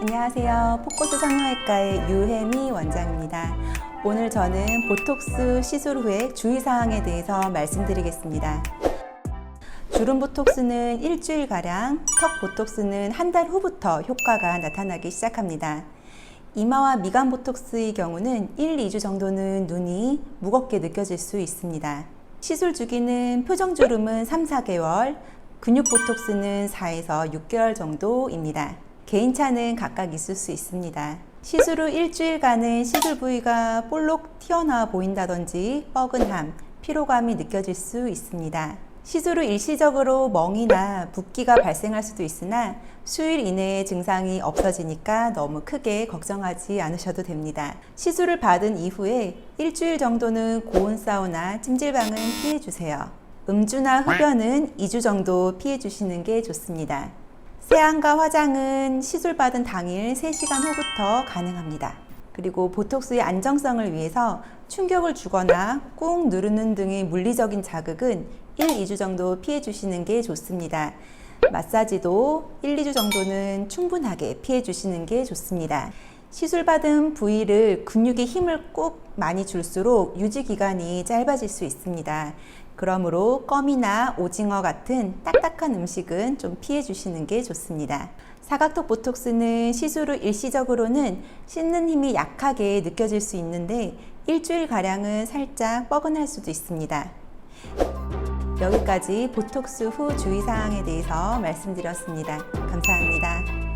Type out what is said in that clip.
안녕하세요. 포커스 성형외과의 유혜미 원장입니다. 오늘 저는 보톡스 시술 후의 주의사항에 대해서 말씀드리겠습니다. 주름 보톡스는 일주일가량, 턱 보톡스는 한 달 후부터 효과가 나타나기 시작합니다. 이마와 미간 보톡스의 경우는 1, 2주 정도는 눈이 무겁게 느껴질 수 있습니다. 시술 주기는 표정 주름은 3, 4개월, 근육 보톡스는 4에서 6개월 정도입니다. 개인차는 각각 있을 수 있습니다. 시술 후 일주일간은 시술 부위가 볼록 튀어나와 보인다든지 뻐근함, 피로감이 느껴질 수 있습니다. 시술 후 일시적으로 멍이나 붓기가 발생할 수도 있으나 수일 이내에 증상이 없어지니까 너무 크게 걱정하지 않으셔도 됩니다. 시술을 받은 이후에 일주일 정도는 고온 사우나, 찜질방은 피해 주세요. 음주나 흡연은 2주 정도 피해 주시는 게 좋습니다. 세안과 화장은 시술 받은 당일 3시간 후부터 가능합니다. 그리고 보톡스의 안정성을 위해서 충격을 주거나 꾹 누르는 등의 물리적인 자극은 1, 2주 정도 피해 주시는 게 좋습니다. 마사지도 1, 2주 정도는 충분하게 피해 주시는 게 좋습니다. 시술 받은 부위를 근육의 힘을 꼭 많이 줄수록 유지 기간이 짧아질 수 있습니다. 그러므로 껌이나 오징어 같은 딱딱한 음식은 좀 피해 주시는 게 좋습니다. 사각턱 보톡스는 시술 후 일시적으로는 씻는 힘이 약하게 느껴질 수 있는데 일주일 가량은 살짝 뻐근할 수도 있습니다. 여기까지 보톡스 후 주의사항에 대해서 말씀드렸습니다. 감사합니다.